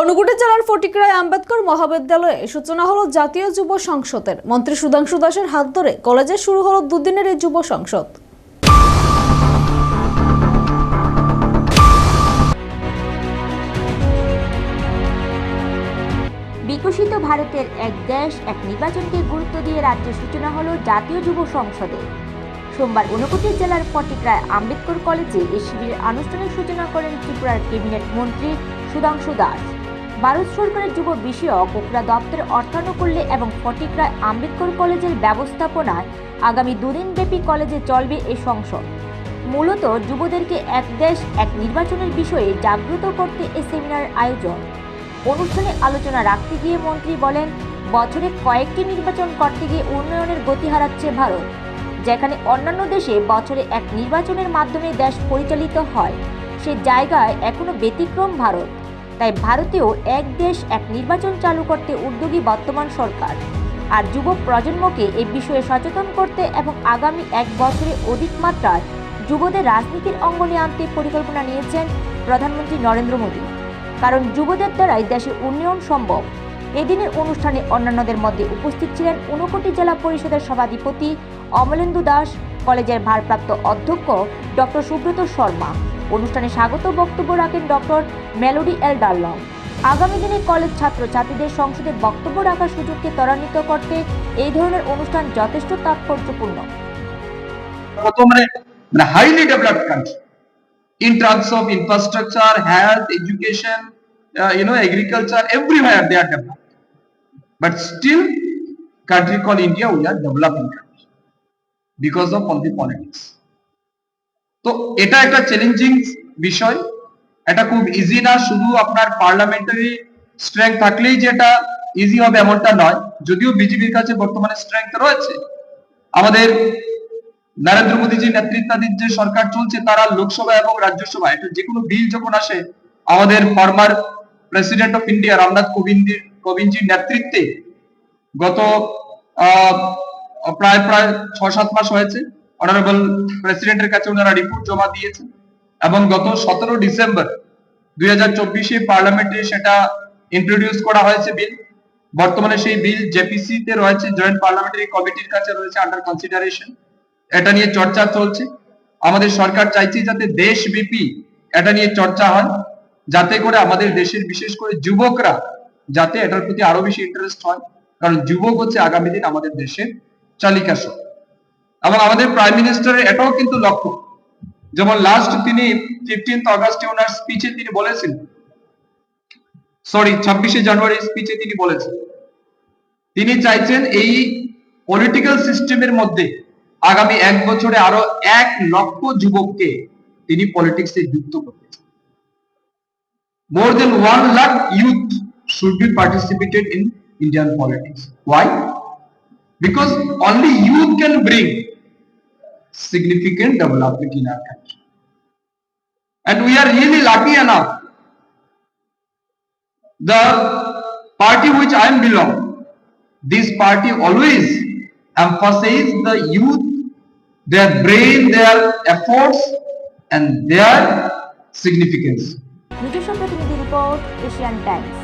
অনুগুটি জেলার ফটিকরায় আম্বেদকর মহাবিদ্যালয়ে সূচনা হলো জাতীয় যুব সংসদের। মন্ত্রী সুধাংশু দাসের হাত ধরে কলেজে শুরু হলো দুদিনের এই যুব সংসদ। বিকশিত ভারতের এক দেশ, এক নির্বাচনকে গুরুত্ব দিয়ে রাজ্যের সূচনা হলো জাতীয় যুব সংসদে। সোমবার ঊনকোটি জেলার ফটিকরায় আম্বেদকর কলেজে এই শিবিরের আনুষ্ঠানিক সূচনা করেন ত্রিপুরার ক্যাবিনেট মন্ত্রী সুধাংশু দাস। ভারত সরকারের যুব বিষয়ক কোকরা দপ্তরের অর্থানুকূল্যে এবং ফটিকরায় আম্বেদকর কলেজের ব্যবস্থাপনায় আগামী দুদিনব্যাপী কলেজে চলবে এই সংসদ। মূলত যুবদেরকে এক দেশ, এক নির্বাচনের বিষয়ে জাগ্রত করতে এ সেমিনার আয়োজন। অনুষ্ঠানে আলোচনা রাখতে গিয়ে মন্ত্রী বলেন, বছরে কয়েকটি নির্বাচন করতে গিয়ে উন্নয়নের গতি হারাচ্ছে ভারত, যেখানে অন্যান্য দেশে বছরে এক নির্বাচনের মাধ্যমে দেশ পরিচালিত হয়। সে জায়গায় এখনও ব্যতিক্রম ভারত। তাই ভারতেও এক দেশ, এক নির্বাচন চালু করতে উদ্যোগী বর্তমান সরকার। আর যুব প্রজন্মকে এই বিষয়ে সচেতন করতে এবং আগামী এক বছরে অধিক মাত্রায় যুবদের রাজনীতির অঙ্গনে আনতে পরিকল্পনা নিয়েছেন প্রধানমন্ত্রী নরেন্দ্র মোদী। কারণ যুবদের দ্বারাই দেশের উন্নয়ন সম্ভব। এদিনের অনুষ্ঠানে অন্যান্যদের মধ্যে উপস্থিত ছিলেন ঊনকোটি জেলা পরিষদের সভাধিপতি অমলেন্দু দাস, কলেজের ভারপ্রাপ্ত অধ্যক্ষ ডক্টর সুব্রত শর্মা। অনুষ্ঠানে স্বাগত বক্তব্য রাখেন ডক্টর মেলোডি এল ডার্লং। আগামী দিনে কলেজ ছাত্রছাত্রীদের সংসদে বক্তব্য রাখার সুযোগকে ত্বরান্বিত করতে এই ধরনের অনুষ্ঠান যথেষ্ট তাৎপর্যপূর্ণ। মানে highly developed country terms of infrastructure health education you know, agriculture, everywhere they are developed. But still, country called india, we are developing country because of only politics. তো এটা একটা চ্যালেঞ্জিং বিষয়। এটা খুব ইজি না, শুধু আপনার পার্লামেন্টারি স্ট্রেংথ থাকলেই যে এটা ইজি হবে এমনটা নয়। যদিও বিজেপির কাছে বর্তমানে স্ট্রেংথ রয়েছে। আমাদের নরেন্দ্র মোদীজির নেতৃত্বাধীন যে সরকার চলছে, তারা লোকসভা এবং রাজ্যসভা, এটা যে কোনো বিল যখন আসে, আমাদের former president of India Ramnath Kovind কোবিন্দজির নেতৃত্বে গত প্রায় প্রায় ছ সাত মাস হয়েছে। অনারেবল প্রেসিডেন্টের কাছে ওনারা রিপোর্ট জমা দিয়েছেন এবং গত সতেরো ডিসেম্বর দুই হাজার চব্বিশে পার্লামেন্টে সেটা ইন্ট্রোডিউস করা হয়েছে বিল বর্তমানে সেই বিল জেপিসি তে রয়েছে জয়েন্ট পার্লামেন্টারি কমিটির কাছে রয়েছে আন্ডার কনসিডারেশন এটা নিয়ে চর্চা চলছে। আমাদের সরকার চাইছে যাতে দেশব্যাপী এটা নিয়ে চর্চা হয়, যাতে করে আমাদের দেশের বিশেষ করে যুবকরা যাতে এটার প্রতি আরও বেশি ইন্টারেস্ট হয়। কারণ যুবক হচ্ছে আগামী দিন আমাদের দেশের চালিকা শক্তি এবং আমাদের প্রাইম মিনিস্টারের এটাও কিন্তু লক্ষ্য। যেমন লাস্ট তিনি ফিফটিন্থ অগাস্টে ওনার স্পিচে তিনি বলেছেন সরি ছাব্বিশে জানুয়ারি স্পিচে তিনি বলেছেন তিনি চাইছেন এই পলিটিক্যাল সিস্টেমের মধ্যে আগামী এক বছরে আরও এক লক্ষ যুবককে তিনি পলিটিক্সে যুক্ত করতে more than one lakh youth should be participated in Indian politics why because only youth can bring significant development in our country. And we are really lucky enough. The party which I am belong, this party always emphasize the youth, their brain, their efforts, and their significance. নিজস্ব প্রতিনিধি report Asian Times